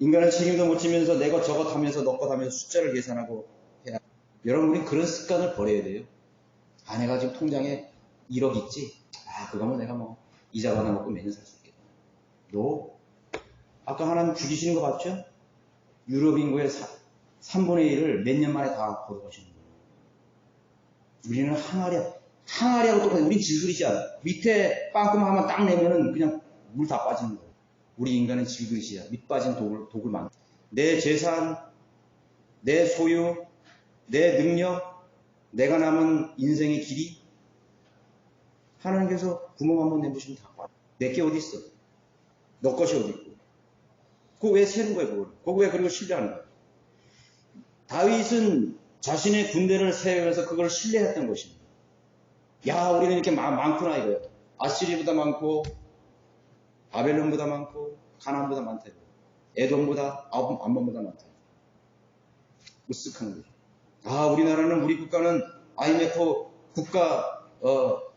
인간은 책임도 못 지면서 내 것 저것 하면서 너 것 하면서 숫자를 계산하고 해야. 여러분, 우리 그런 습관을 버려야 돼요. 아내가 지금 통장에 1억 있지? 아, 그거면 내가 뭐 이자 받아 먹고 매년 살 수 있겠다. 너, 아까 하나님 죽이시는 거 봤죠? 유럽 인구의 3분의 1을 몇 년 만에 다 걷어가시는 거예요. 우리는 항아리, 항아리하고 똑같아요. 우린 질그릇이야. 밑에 빵꾸만 하면 딱 내면은 그냥 물 다 빠지는 거예요. 우리 인간은 질그릇이야. 밑 빠진 독을, 독을 만. 내 재산, 내 소유, 내 능력, 내가 남은 인생의 길이 하나님께서 구멍 한번 내보시면 다 빠. 내게 어디 있어? 너 것이 어디 있고? 그거 왜 세는 거예요, 그걸? 그거 왜 그리고 신뢰하는 거예요? 다윗은 자신의 군대를 세우면서 그걸 신뢰했던 것입니다. 야, 우리는 이렇게 많, 많구나 이거예요. 아시리보다 많고, 바벨론보다 많고, 가나안보다 많다 이거예요. 에돔보다, 암몬보다 많다. 으쓱하는 거죠. 아, 우리나라는, 우리 국가는 IMF 국가, 어,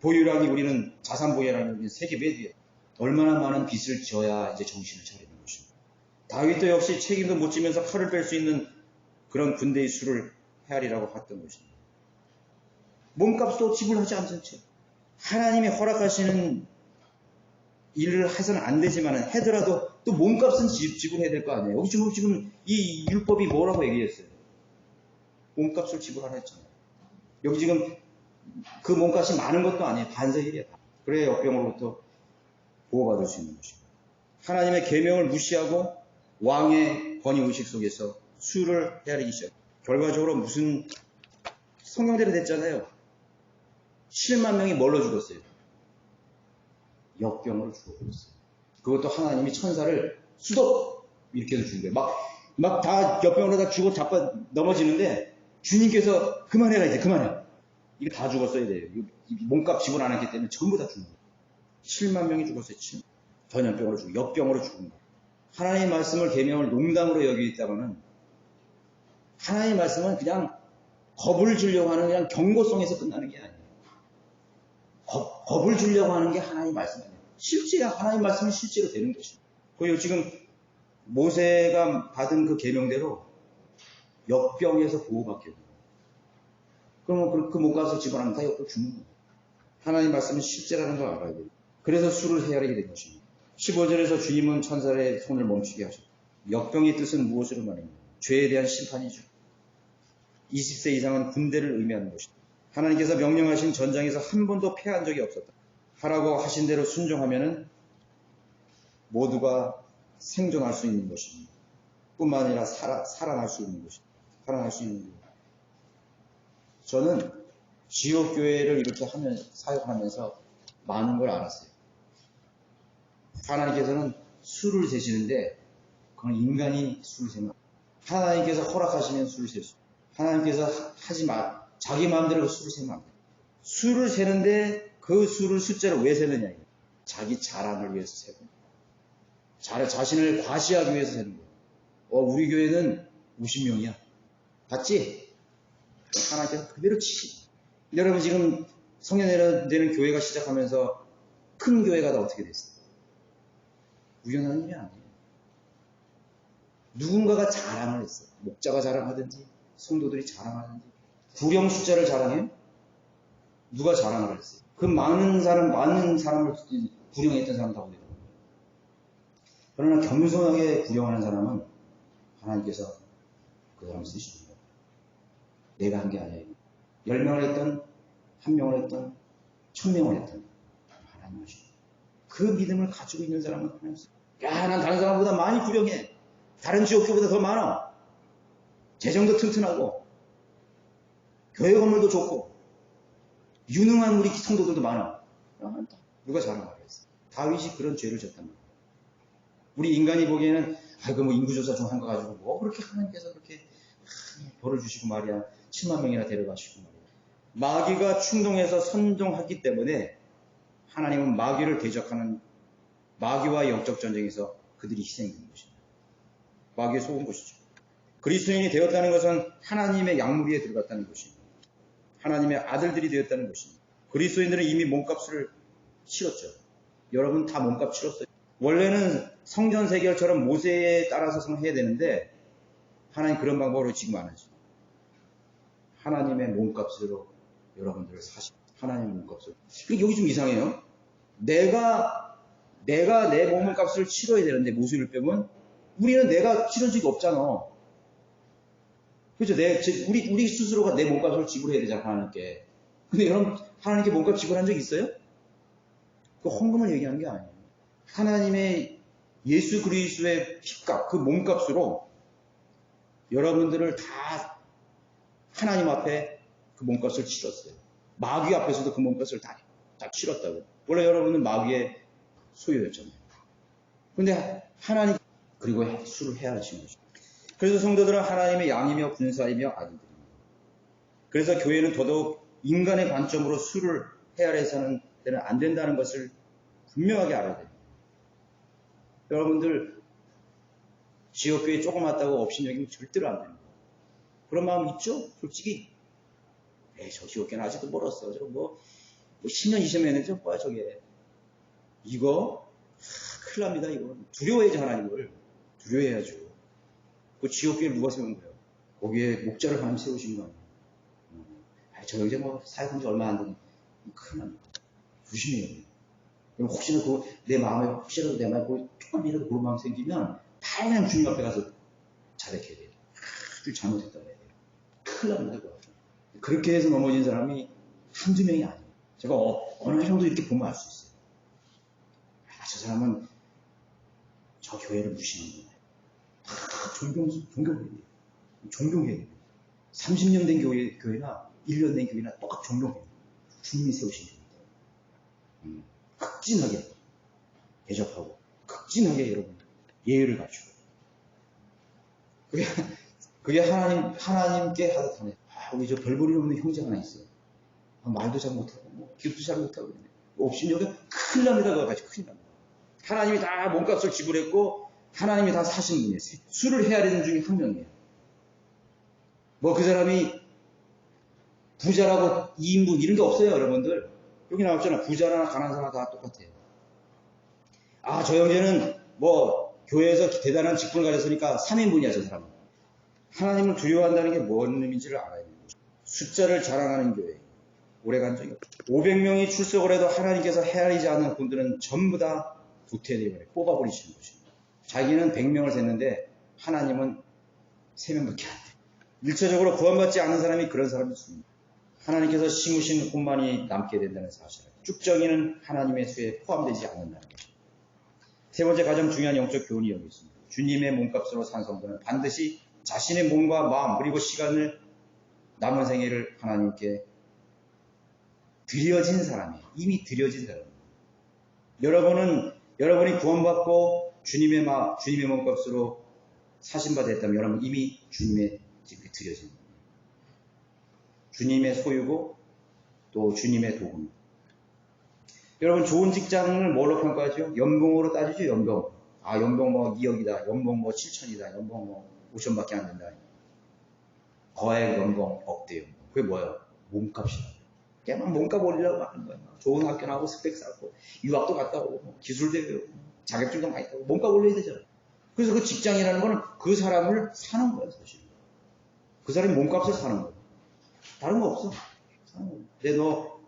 보유량이 우리는 자산 보유량이 세계 몇 위에 얼마나 많은 빚을 져야 이제 정신을 차리는 것입니다. 다윗도 역시 책임도 못 지면서 칼을 뺄 수 있는 그런 군대의 수를 헤아리라고 했던 것입니다. 몸값도 지불하지 않죠. 하나님이 허락하시는 일을 해서는 안 되지만 해더라도 또 몸값은 지불해야 될 거 아니에요. 여기 지금, 지금 이 율법이 뭐라고 얘기했어요? 몸값을 지불하라 했잖아요. 여기 지금 그 몸값이 많은 것도 아니에요. 반세일이야. 그래야 역병으로부터 보호받을 수 있는 것입니다. 하나님의 계명을 무시하고 왕의 권위 의식 속에서 수를 헤아리기 시작. 결과적으로 무슨 성경대로 됐잖아요. 7만 명이 뭘로 죽었어요? 역병으로 죽어버렸어요. 그것도 하나님이 천사를 수도 이렇게 해서 거예요. 막, 막 다 역병으로 다 죽어 자빠 넘어지는데 주님께서 그만해라 이제 그만해. 이거 다 죽었어야 돼요. 몸값 지불 안 했기 때문에 전부 다 죽는 거예요. 7만 명이 죽었어요. 7만. 전염병으로 죽고 역병으로 죽은 거예요. 하나님의 말씀을 계명을 농담으로 여기있다가는 하나님의 말씀은 그냥 겁을 주려고 하는 그냥 경고성에서 끝나는 게 아니에요. 겁, 겁을 주려고 하는 게 하나님의 말씀 아니에요. 실제 하나님의 말씀은 실제로 되는 것입니다. 지금 모세가 받은 그 계명대로 역병에서 보호받게 돼요. 그러면 그, 그 몸값을 집어넣으면 다 역병 죽는 거예요. 하나님 말씀은 실제라는 걸 알아야 돼요. 그래서 수를 헤아리게 된 것입니다. 15절에서 주님은 천사의 손을 멈추게 하셨다. 역병의 뜻은 무엇으로 말입니까? 죄에 대한 심판이죠. 20세 이상은 군대를 의미하는 것이다. 하나님께서 명령하신 전장에서 한 번도 패한 적이 없었다. 하라고 하신 대로 순종하면은 모두가 생존할 수 있는 것입니다. 뿐만 아니라 살아, 살아날 수 있는 것입니다. 살아날 수 있는 것입니다. 저는 지옥교회를 이렇게 하면, 사역하면서 많은 걸 알았어요. 하나님께서는 술을 세시는데, 그건 인간이 술을 세는 하나님께서 허락하시면 술을 셀 수. 하나님께서 하지 마. 자기 마음대로 술을 세면 안 돼. 술을 세는데 그 술을 숫자를 왜 세느냐. 자기 자랑을 위해서 세고. 자, 자신을 과시하기 위해서 세는 거예요. 어, 우리 교회는 50명이야. 봤지? 하나님께서 그대로 치시. 여러분 지금 성년회는 되는 교회가 시작하면서 큰 교회가 다 어떻게 됐어요? 우연한 일이 아니에요. 누군가가 자랑을 했어요. 목자가 자랑하든지, 성도들이 자랑하든지. 구령 숫자를 자랑해요? 누가 자랑을 했어요? 그 많은 사람, 많은 사람을 구령했던 사람 다 어디 가요? 그러나 겸손하게 구령하는 사람은 하나님께서 그 사람을 쓰시는 거예요. 내가 한 게 아니에요. 열 명을 했던, 한 명을 했던, 천 명을 했던 하나님 하시고. 그 믿음을 가지고 있는 사람은 하나님 야, 난 다른 사람보다 많이 구령해. 다른 지옥교보다 더 많아. 재정도 튼튼하고, 교회 건물도 좋고, 유능한 우리 성도들도 많아. 누가 자랑하겠어? 다윗이 그런 죄를 졌단 말이야. 우리 인간이 보기에는, 아이고, 뭐 인구조사 좀 한 거 가지고, 뭐 그렇게 하나님께서 그렇게 벌을 주시고 말이야. 7만 명이나 데려가시고 말이야. 마귀가 충동해서 선동하기 때문에 하나님은 마귀를 대적하는 마귀와 영적 전쟁에서 그들이 희생된 것입니다. 마귀에 속은 것이죠. 그리스도인이 되었다는 것은 하나님의 양무리에 들어갔다는 것입니다. 하나님의 아들들이 되었다는 것입니다. 그리스도인들은 이미 몸값을 치렀죠. 여러분 다 몸값 치렀어요. 원래는 성전 세결처럼 모세에 따라서 해야 되는데 하나님 그런 방법으로 지금 안 하죠. 하나님의 몸값으로 여러분들을 사시. 하나님의 몸값으로. 그러니까 여기 좀 이상해요. 내가 내가 내 몸값을 치러야 되는데 모습을 빼면 우리는 내가 치른 적이 없잖아. 그죠? 내 우리 우리 스스로가 내 몸값을 지불해야 되잖아 하나님께. 근데 여러분 하나님께 몸값 지불한 적 있어요? 그 헌금을 얘기하는 게 아니에요. 하나님의 예수 그리스도의 피값, 그 몸값으로 여러분들을 다 하나님 앞에 그 몸값을 치렀어요. 마귀 앞에서도 그 몸값을 다, 다 치렀다고. 원래 여러분은 마귀의 소유였잖아요. 근데 하나님, 그리고 수를 헤아리신 거죠. 그래서 성도들은 하나님의 양이며 군사이며 아들들입니다. 그래서 교회는 더더욱 인간의 관점으로 수를 헤아려서는 때는 안 된다는 것을 분명하게 알아야 됩니다. 여러분들 지역교회 조금 왔다고 업신여기면 절대로 안 됩니다. 그런 마음 있죠? 솔직히 에이 저 지역교회는 아직도 멀었어. 저 뭐, 뭐 10년 20년 했는지 뭐야 저게 이거 하, 큰일 납니다 이거 두려워해야지 하나님을 두려워해야죠. 그 지역교회 누가 세운 거예요? 거기에 목자를 하나님 세우신 거 아니에요? 음. 저 형제 뭐 사역한 지 얼마 안 되니 큰일 납니다. 조심해야 돼요. 혹시나 그 내 마음에 혹시라도 내 마음에 뭐 조금이라도 그런 마음 생기면 그냥 주님 앞에 가서 자백해야 돼요. 아주 잘못했다고 해야 돼요. 큰일 납니다. 그거. 그렇게 해서 넘어진 사람이 한두 명이 아니에요. 제가 어, 느 정도 이렇게 보면 알 수 있어요. 아, 저 사람은 저 교회를 무시하는 거예요. 아, 존경. 존경해야 돼요. 30년 된 교회, 교회나 1년 된 교회나 똑같이 존경해요. 주님이 세우신 교회. 음. 극진하게 대접하고 극진하게 여러분 예의를 갖추고 그게 그게 하나님 하나님께 하듯 하네. 아, 우리 저 별볼이 없는 형제 하나 있어요. 아, 말도 잘 못하고 뭐 기도도 잘 못하고 그러네. 업신여기 큰일 납니다. 그거 가지고 큰일 납니다. 하나님이 다 몸값을 지불했고 하나님이 다 사신 분이에요. 술을 헤아리는 중에 한 명이에요. 뭐 그 사람이 부자라고 2인분 이런 게 없어요, 여러분들. 여기 나왔잖아. 부자나 가난한 사람 다 똑같아요. 아, 저 형제는 뭐 교회에서 대단한 직분을 가졌으니까 3인분이야, 저 사람은. 하나님을 두려워한다는 게 뭔 의미인지를 알아야 돼요. 숫자를 자랑하는 교회. 오래 간 적이 없죠. 500명이 출석을 해도 하나님께서 헤아리지 않는 분들은 전부 다 도태되어버려 뽑아버리시는 것입니다. 자기는 100명을 셌는데 하나님은 3명밖에 안 돼. 일차적으로 구원받지 않은 사람이 그런 사람이 있습니다. 하나님께서 심으신 혼만이 남게 된다는 사실. 쭉정이는 하나님의 수에 포함되지 않는다는 것입니다. 세 번째 가장 중요한 영적 교훈이 여기 있습니다. 주님의 몸값으로 산 성도는 반드시 자신의 몸과 마음 그리고 시간을 남은 생애를 하나님께 드려진 사람이에요. 이미 드려진 사람이에요. 여러분은 여러분이 구원받고 주님의 마 주님의 몸값으로 사신 바 됐다면 여러분 이미 주님의 집에 드려진 거예요. 주님의 소유고 또 주님의 도구입니다. 여러분 좋은 직장을 뭘로 평가하죠? 연봉으로 따지죠, 연봉. 아, 연봉 뭐 2억이다, 연봉 뭐 7천이다, 연봉 뭐 5천밖에 안 된다. 거액 연봉, 억대 연봉. 그게 뭐예요? 몸값이야. 걔만 몸값 올리려고 하는 거예요. 좋은 학교 나오고 스펙 쌓고 유학도 갔다 오고 뭐 기술대 배우고 자격증도 많이 따고 몸값 올려야 되잖아. 그래서 그 직장이라는 거는 그 사람을 사는 거예요, 사실. 그 사람이 몸값을 사는 거예요. 다른 거 없어. 근데 너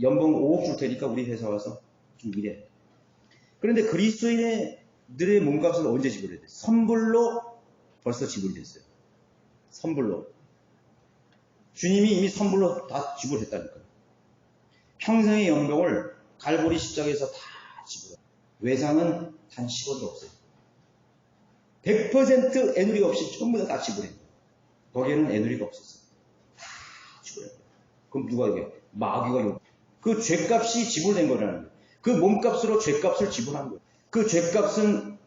연봉 5억 줄 테니까 우리 회사 와서 좀 일해. 그런데 그리스도인들의 몸값을 언제 지불해야 돼? 선불로 벌써 지불됐어요. 선불로. 주님이 이미 선불로 다 지불했다니까요. 평생의 연봉을 갈보리 십자가에서 다 지불해요. 외상은 단 10원도 없어요. 100% 애누리 없이 전부 다, 다 지불해요. 거기에는 애누리가 없었어요. 그럼 누가 이게 마귀가 요. 그 죄값이 지불된 거라는 거예요. 그 몸값으로 죄값을 지불한 거예요. 그 죄값은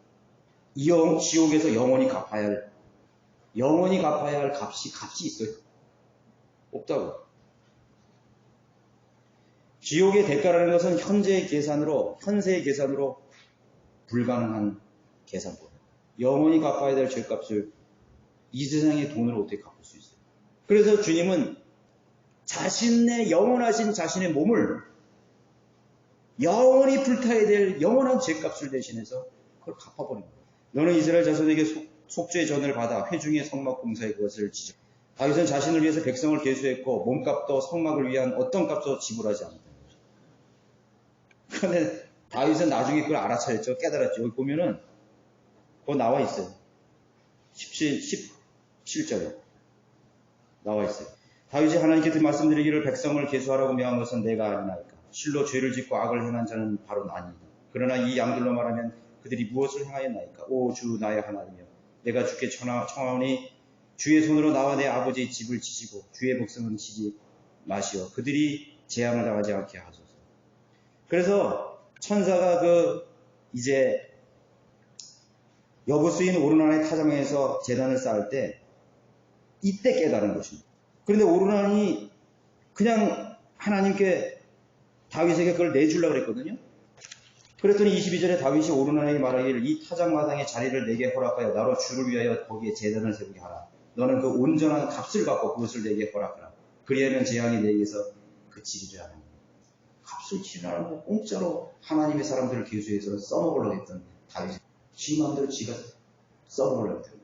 영, 지옥에서 영원히 갚아야 할, 영원히 갚아야 할 값이, 값이 있어요. 없다고. 지옥의 대가라는 것은 현재의 계산으로, 현세의 계산으로 불가능한 계산법. 영원히 갚아야 될 죄값을 이 세상의 돈으로 어떻게 갚을 수 있어요? 그래서 주님은 자신의 영원하신 자신의 몸을 영원히 불타야 될 영원한 죄값을 대신해서 그걸 갚아버린 거예요. 너는 이스라엘 자손에게 속, 속죄의 전을 받아 회중의 성막 공사에 그것을 지적. 다윗은 자신을 위해서 백성을 계수했고 몸값도 성막을 위한 어떤 값도 지불하지 거죠. 그런데 다윗은 나중에 그걸 알아차렸죠. 깨달았죠. 여기 보면은 그거 나와 있어요. 17, 17절에 나와 있어요. 다윗이 하나님께 그 말씀드리기를 백성을 계수하라고 명한 것은 내가 아니나이까. 실로 죄를 짓고 악을 행한 자는 바로 나니이다. 그러나 이 양들로 말하면 그들이 무엇을 행하였나이까? 오 주 나의 하나님이여 내가 주께 청하, 청하오니 주의 손으로 나와 내 아버지의 집을 지시고 주의 백성은 지지 마시어 그들이 재앙을 당하지 않게 하소서. 그래서 천사가 그 이제 여부수인 오르난의 타장에서 재단을 쌓을 때 이때 깨달은 것입니다. 그런데 오르난이 그냥 하나님께 다윗에게 그걸 내주려고 그랬거든요. 그랬더니 22절에 다윗이 오르난에게 말하기를 이 타작마당의 자리를 내게 허락하여 나로 주를 위하여 거기에 재단을 세우게 하라. 너는 그 온전한 값을 받고 그것을 내게 허락하라. 그리하면 재앙이 내게서 그치리라 값을 치르라고 공짜로 하나님의 사람들을 계수해서 써먹으려고 했던 다윗. 지 마음대로 지가 써먹으려고 했던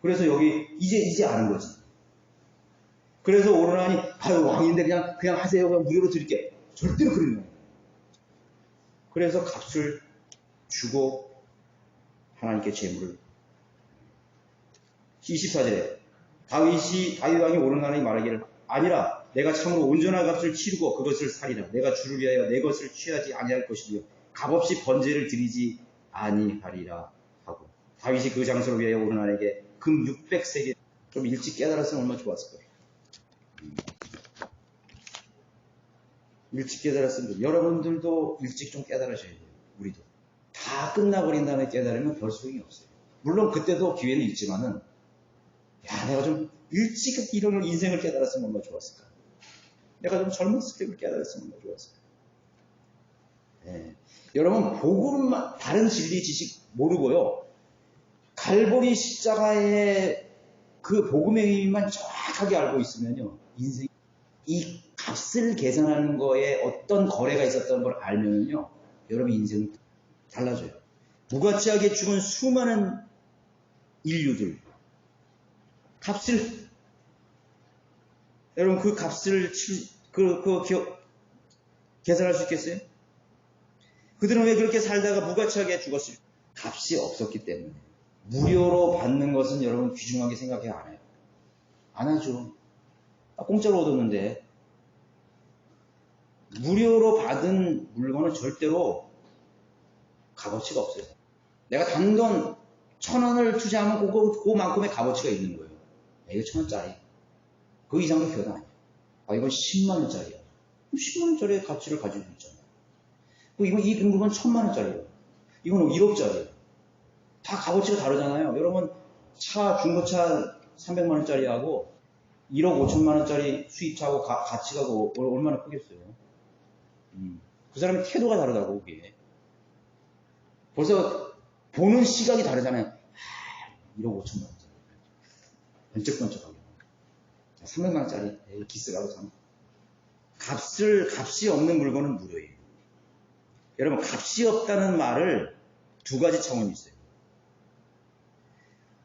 그래서 여기 이제 이제 아는 거지. 그래서 오르나니 아유 왕인데 그냥 그냥 하세요. 그냥 무료로 드릴게. 절대로 그러는 거예요. 그래서 값을 주고 하나님께 재물을 24절에 다윗이 다윗 왕이 오르나니 말하기를 아니라 내가 참으로 온전한 값을 치르고 그것을 살이라 내가 주를 위하여 내 것을 취하지 아니할 것이며 값없이 번제를 드리지 아니하리라 하고 다윗이 그 장소를 위하여 오르나에게 금 600세계 좀 일찍 깨달았으면 얼마나 좋았을 거예요. 일찍 깨달았으면 좋 여러분들도 일찍 좀 깨달으셔야 돼요. 우리도. 다 끝나버린 다음에 깨달으면 별 소용이 없어요. 물론 그때도 기회는 있지만은 야 내가 좀 일찍 이런 인생을 깨달았으면 얼마나 좋았을까. 내가 좀 젊었을 때 깨달았으면 좋았을까. 네. 여러분 복음만 다른 진리 지식 모르고요. 갈보리 십자가의 그 복음의 의미만 정확하게 알고 있으면요. 인생 이 값을 계산하는 거에 어떤 거래가 있었던 걸 알면요. 여러분 인생은 달라져요. 무가치하게 죽은 수많은 인류들 값을 여러분 그 값을 그, 그 기억 계산할 수 있겠어요? 그들은 왜 그렇게 살다가 무가치하게 죽었을까? 값이 없었기 때문에 무료로 받는 것은 여러분 귀중하게 생각해 안 해요. 안 하죠. 아, 공짜로 얻었는데 무료로 받은 물건은 절대로 값어치가 없어요. 내가 단돈 천 원을 투자하면 그거, 그만큼의 값어치가 있는 거예요. 아, 이거 천 원짜리. 그 이상도 기여도 아니야. 아, 이건 10만 원짜리야. 10만 원짜리의 가치를 가지고 있잖아요. 이거 이 물건 천만 원짜리예요. 이건 1억짜리예요. 다 값어치가 다르잖아요. 여러분 차 중고차 300만 원짜리하고 1억 5천만 원짜리 수입차하고 가, 가치가 얼마나 크겠어요. 음. 그 사람의 태도가 다르다고 그게. 벌써 보는 시각이 다르잖아요. 아, 1억 5천만 원짜리. 번쩍번쩍하게. 300만 원짜리 기스라고 참. 값을 값이 없는 물건은 무료예요. 여러분 값이 없다는 말을 두 가지 차원이 있어요.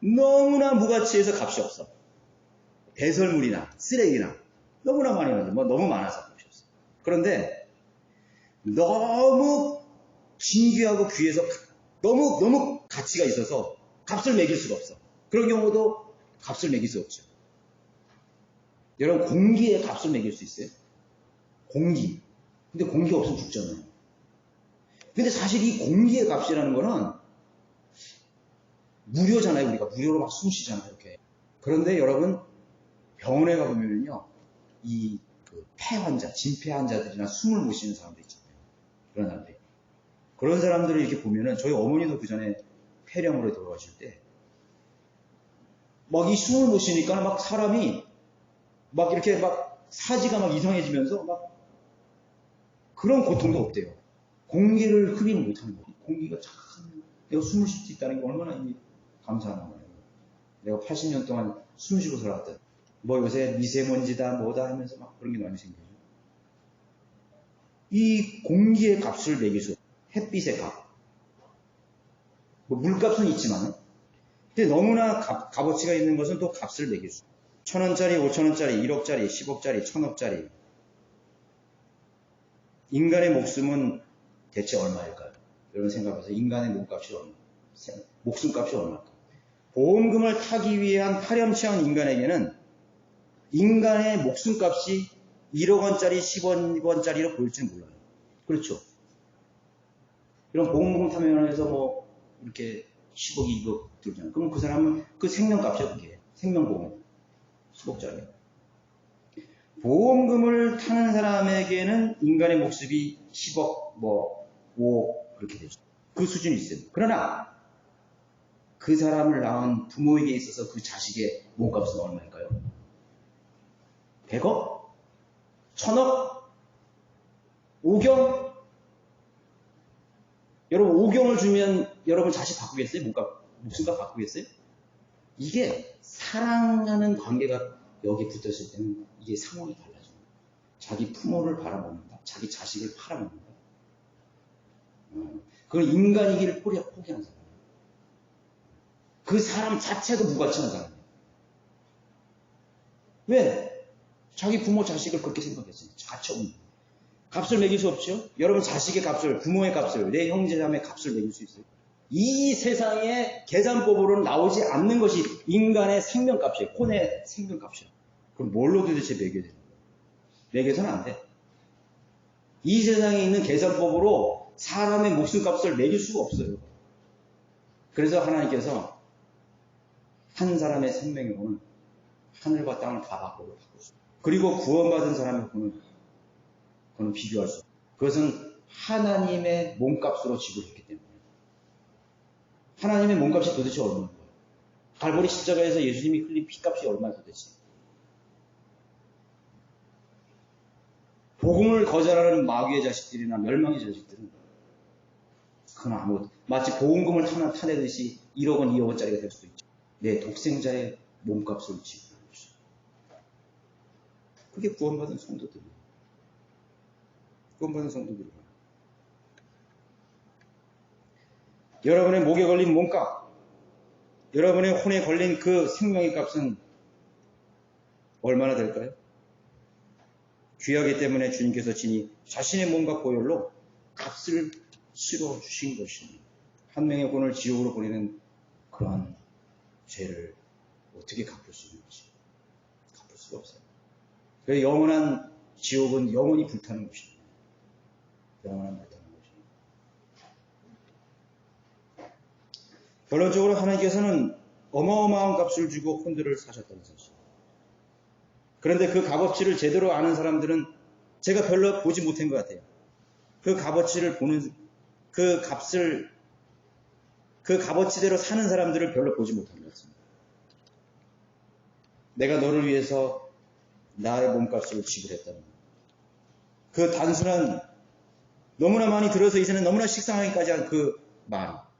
너무나 무가치해서 값이 없어. 배설물이나 쓰레기나 너무나 많이 나죠. 뭐 너무 많아서 값이 없어. 그런데 너무 진귀하고 귀해서 너무 너무 가치가 있어서 값을 매길 수가 없어. 그런 경우도 값을 매길 수 없죠. 여러분 공기에 값을 매길 수 있어요? 공기. 근데 공기 없으면 죽잖아요. 근데 사실 이 공기의 값이라는 거는 무료잖아요. 우리가 무료로 막 숨 쉬잖아요. 이렇게. 그런데 여러분 병원에 가보면요. 이그 폐 환자, 진폐 환자들이나 숨을 못 쉬는 사람들 있잖아요. 그런 사람들. 그런 사람들을 이렇게 보면은 저희 어머니도 그 전에 폐렴으로 돌아가실 때 막 이 숨을 못 쉬니까 막 사람이 막 이렇게 막 사지가 막 이상해지면서 막 그런 고통도 없대요. 공기를 흡입을 못하는 거예요. 공기가 참 내가 숨을 쉴 수 있다는 게 얼마나 감사한 거예요. 내가 80년 동안 숨 쉬고 살았다. 뭐 요새 미세먼지다 뭐다 하면서 막 그런 게 많이 생겨요. 이 공기의 값을 매길 수 없어요. 햇빛의 값. 뭐 물값은 있지만 근데 너무나 값, 값어치가 있는 것은 또 값을 매길 수 없어요. 천원짜리, 오천원짜리, 1억짜리, 10억짜리, 천억짜리 인간의 목숨은 대체 얼마일까요? 여러분 생각해보세요. 인간의 몸값이 얼마? 목숨값이 얼마일까? 보험금을 타기 위한 파렴치한 인간에게는 인간의 목숨값이 1억 원짜리, 10억 원짜리로 보일지 몰라요. 그렇죠? 이런 보험금 타면에서 뭐 이렇게 10억이 2억 들잖아요. 그럼 그 사람은 그 생명값이야 그게 생명보험 10억짜리. 보험금을 타는 사람에게는 인간의 목숨이 10억, 뭐 5억 그렇게 되죠. 그 수준이 있어요. 그러나 그 사람을 낳은 부모에게 있어서 그 자식의 몸값은 얼마일까요? 100억? 1000억? 5경? 여러분 5경을 주면 여러분 자식 바꾸겠어요? 몸값, 목숨값 바꾸겠어요? 이게 사랑하는 관계가 여기 붙었을 때는 이게 상황이 달라져요. 자기 부모를 바라봅니다. 자기 자식을 팔아먹는다. 그건 인간이기를 포기한 사람. 그 사람 자체도 무가치한 사람이에요. 왜? 자기 부모 자식을 그렇게 생각했어요. 가치 없는. 값을 매길 수 없죠? 여러분 자식의 값을, 부모의 값을, 내 형제자매의 값을 매길 수 있어요. 이 세상에 계산법으로는 나오지 않는 것이 인간의 생명값이에요. 혼의 생명값이에요. 그럼 뭘로 도대체 매겨야 되는 거예요? 매겨서는 안 돼. 이 세상에 있는 계산법으로 사람의 목숨값을 매길 수가 없어요. 그래서 하나님께서 한 사람의 생명의 혼은 하늘과 땅을 다 바꾸고 바꿨어요. 그리고 구원받은 사람의 혼은 그는 비교할 수 없어요. 그것은 하나님의 몸값으로 지불했기 때문에. 하나님의 몸값이 도대체 얼마인 거예요? 갈보리 십자가에서 예수님이 흘린 피값이 얼마나 도대체? 복음을 거절하는 마귀의 자식들이나 멸망의 자식들은 그건 아무것도 마치 보험금을 타나 타내듯이 1억 원, 2억 원짜리가 될 수도 있죠. 내 독생자의 몸값을 지불하는 것이죠. 그게 구원받은 성도들이에요. 구원받은 성도들이에요. 여러분의 목에 걸린 몸값, 여러분의 혼에 걸린 그 생명의 값은 얼마나 될까요? 귀하기 때문에 주님께서 진히 자신의 몸과 보혈로 값을 치러 주신 것입니다. 한 명의 혼을 지옥으로 보내는 그러한 죄를 어떻게 갚을 수 있는 것이 갚을 수가 없어요. 그 영원한 지옥은 영원히 불타는 것입니다. 영원한 불타는 것입니다. 결론적으로 하나님께서는 어마어마한 값을 주고 혼들을 사셨다는 사실. 그런데 그 값어치를 제대로 아는 사람들은 제가 별로 보지 못한 것 같아요. 그 값어치를 보는, 그 값을, 그 값어치대로 사는 사람들을 별로 보지 못한 것 같습니다. 내가 너를 위해서 나의 몸값을 지불했다는 그 단순한 너무나 많이 들어서 이제는 너무나 식상하기까지 한 그 말이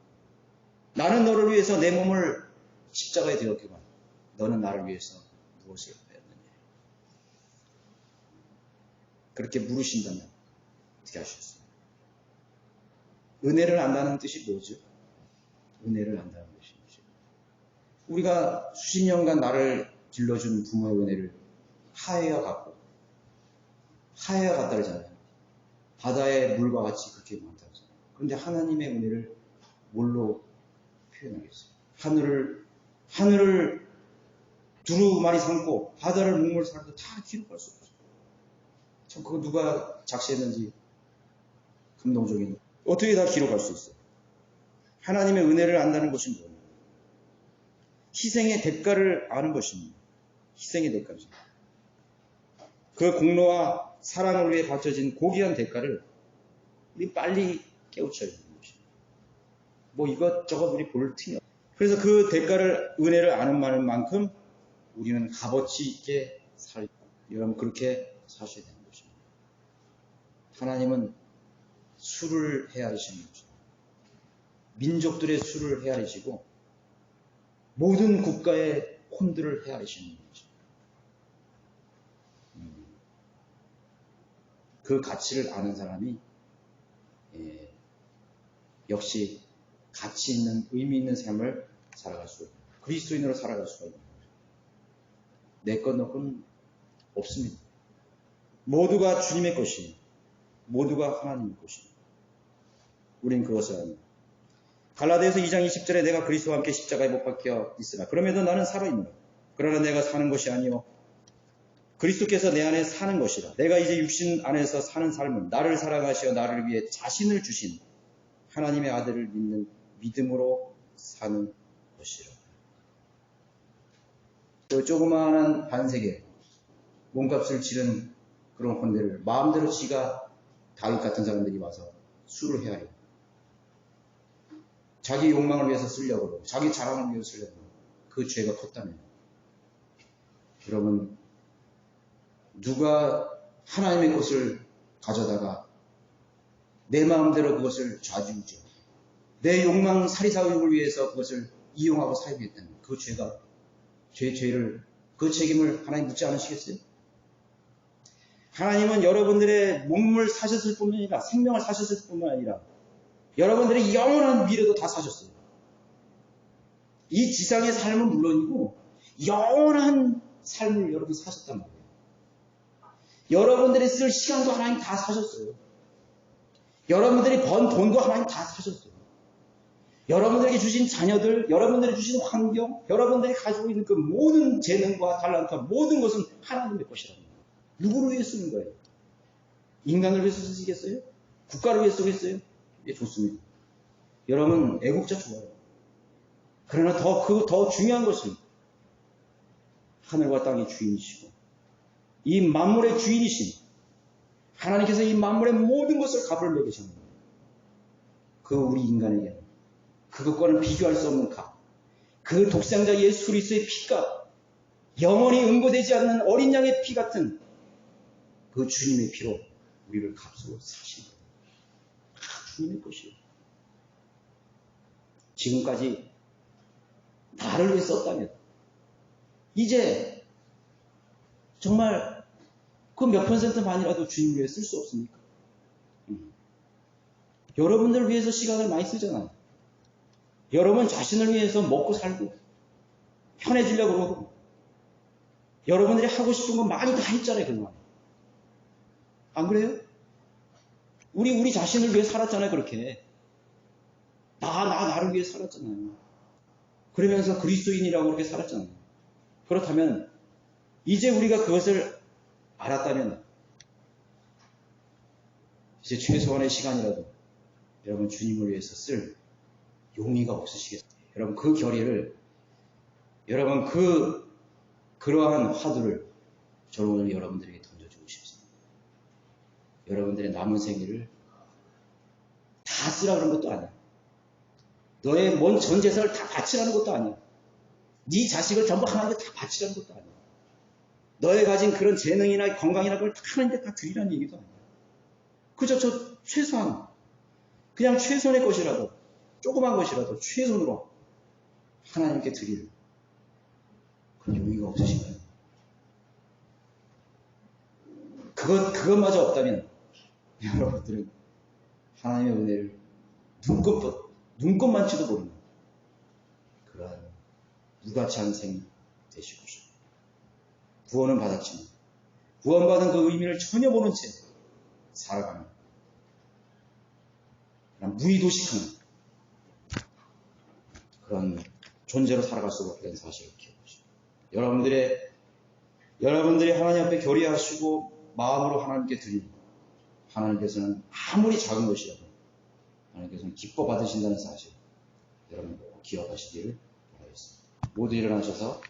나는 너를 위해서 내 몸을 십자가에 되었기만 너는 나를 위해서 무엇을 했느냐 그렇게 물으신다면 어떻게 하셨어요? 은혜를 안다는 뜻이 뭐죠? 은혜를 안다는 것이죠. 우리가 수십 년간 나를 길러준 부모의 은혜를 하해와 같고 하해와 같다 그러잖아요. 바다의 물과 같이 그렇게 많다고 하잖아요. 그런데 하나님의 은혜를 뭘로 표현하겠어요? 하늘을 하늘을 두루마리 삼고 바다를 목물 사람도 다 기록할 수 없어요. 참 그거 누가 작시했는지 감동적인 어떻게 다 기록할 수 있어요? 하나님의 은혜를 안다는 것이 뭐예요? 희생의 대가를 아는 것입니다. 희생의 대가죠. 그 공로와 사랑을 위해 바쳐진 고귀한 대가를 우리 빨리 깨우쳐야 것입니다. 뭐 이것저것 우리 볼 틈이 없어요. 그래서 그 대가를 은혜를 아는 만큼 우리는 값어치 있게 살 여러분 그렇게 사셔야 되는 것입니다. 하나님은 술을 헤아리시는 거죠. 민족들의 술을 헤아리시고 모든 국가의 혼들을 헤아리시는 거죠. 그 가치를 아는 사람이 예, 역시 가치 있는 의미 있는 삶을 살아갈 수 그리스도인으로 살아갈 수가 있는 거예요. 내것 너건 없습니다. 모두가 주님의 것이 모두가 하나님의 것이 우린 그것을 압니다. 갈라디아서 2장 20절에 내가 그리스도와 함께 십자가에 못 박혀 있으나 그럼에도 나는 살아 있노라. 그러나 내가 사는 것이 아니요 그리스도께서 내 안에 사는 것이라. 내가 이제 육신 안에서 사는 삶은 나를 사랑하시어 나를 위해 자신을 주신 하나님의 아들을 믿는 믿음으로 사는 것이라. 그 조그마한 반세계 몸값을 치른 그런 헌데를 마음대로 지가 다윗 같은 사람들이 와서 술을 해야 해요. 자기 욕망을 위해서 쓰려고 자기 자랑을 위해서 쓰려고 그 죄가 컸다면 여러분 누가 하나님의 것을 가져다가 내 마음대로 그것을 좌지우지하고 내 욕망 사리사욕을 위해서 그것을 이용하고 사용했다면 그 죄가 죄 죄를 그 책임을 하나님 묻지 않으시겠어요? 하나님은 여러분들의 몸을 사셨을 뿐만 아니라 생명을 사셨을 뿐만 아니라 여러분들의 영원한 미래도 다 사셨어요. 이 지상의 삶은 물론이고 영원한 삶을 여러분 사셨단 말이에요. 여러분들이 쓸 시간도 하나님 다 사셨어요. 여러분들이 번 돈도 하나님 다 사셨어요. 여러분들에게 주신 자녀들, 여러분들이 주신 환경, 여러분들이 가지고 있는 그 모든 재능과 달란트, 모든 것은 하나님의 것이랍니다. 누구를 위해 쓰는 거예요? 인간을 위해서 쓰시겠어요? 국가를 위해 쓰겠어요? 예, 좋습니다. 여러분, 애국자 좋아요. 그러나 더, 그, 더 중요한 것은 하늘과 땅의 주인이시고, 이 만물의 주인이신 하나님께서 이 만물의 모든 것을 값을 매기셨는 거예요. 그 우리 인간에게는 그것과는 비교할 수 없는 값. 그 독생자 예수 그리스도의 피가 영원히 응고되지 않는 어린 양의 피 같은 그 주님의 피로 우리를 값으로 사신 거예요. 다 주님의 것이에요. 지금까지 나를 위해 썼다면 이제 정말 그 몇 퍼센트 만이라도 주님을 위해 쓸 수 없습니까? 음. 여러분들을 위해서 시간을 많이 쓰잖아요. 여러분 자신을 위해서 먹고 살고 편해지려고 그러고 여러분들이 하고 싶은 거 많이 다 했잖아요, 그동안. 안 그래요? 우리, 우리 자신을 위해 살았잖아요, 그렇게. 나, 나, 나를 위해 살았잖아요. 그러면서 그리스도인이라고 그렇게 살았잖아요. 그렇다면, 이제 우리가 그것을 알았다면, 이제 최소한의 시간이라도 여러분 주님을 위해서 쓸 용의가 없으시겠어요? 여러분 그 결의를, 여러분 그, 그러한 화두를 저는 오늘 여러분들에게 던져주고 싶습니다. 여러분들의 남은 생일을 다 쓰라 그런 것도 아니야. 너의 먼 전 재산을 다 바치라는 것도 아니야. 네 자식을 전부 하나님께 다 바치라는 것도 아니야. 너의 가진 그런 재능이나 건강이나 그걸 다 하나님께 다 드리라는 얘기도 아니야. 그저 저 최소한 그냥 최선의 것이라도 조그만 것이라도 최선으로 하나님께 드릴 그런 용의가 없으신가요? 그것, 그것마저 없다면 여러분들은 하나님의 은혜를 눈꽃, 눈꽃만치도 모르는 그러한 무가치한 생 되시고 싶습니다. 구원은 받았지만 구원받은 그 의미를 전혀 모른 채 살아가는 무의도식한 그런 존재로 살아갈 수밖에 없는 사실을 기억하십시오. 여러분들의 여러분들이 하나님 앞에 교리하시고 마음으로 하나님께 드리는 하나님께서는 아무리 작은 것이라도 하나님께서는 기뻐 받으신다는 사실 여러분 꼭 기억하시기를 바라겠습니다. 모두 일어나셔서